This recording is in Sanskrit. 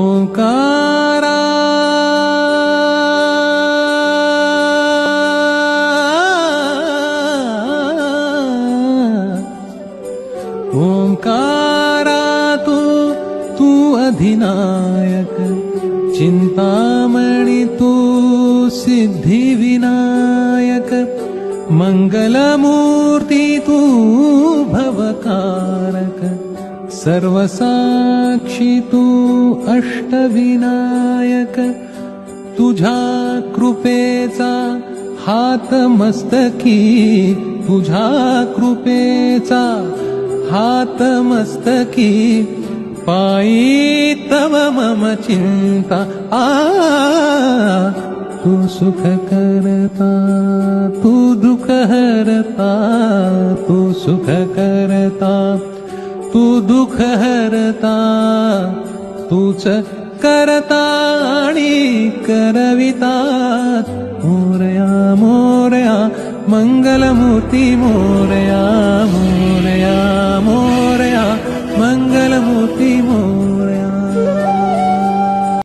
ओंकारा। तू तू अधिनायक चिन्तामणि तू सिद्धिविनायक मङ्गलमूर्ति तू भवकारक सर्वसाक्षी तू अष्टविनायक तुझा कृपेचा हात मस्तकी तुझा कृपेचा हात मस्तकी पायी तव मम चिंता आ तू सुख करता तू दुःख हरता तू सुख करता तू दुःख हरता तूच करता आणि करविता। मोरया मोरया मंगलमूर्ती मोरया मोरया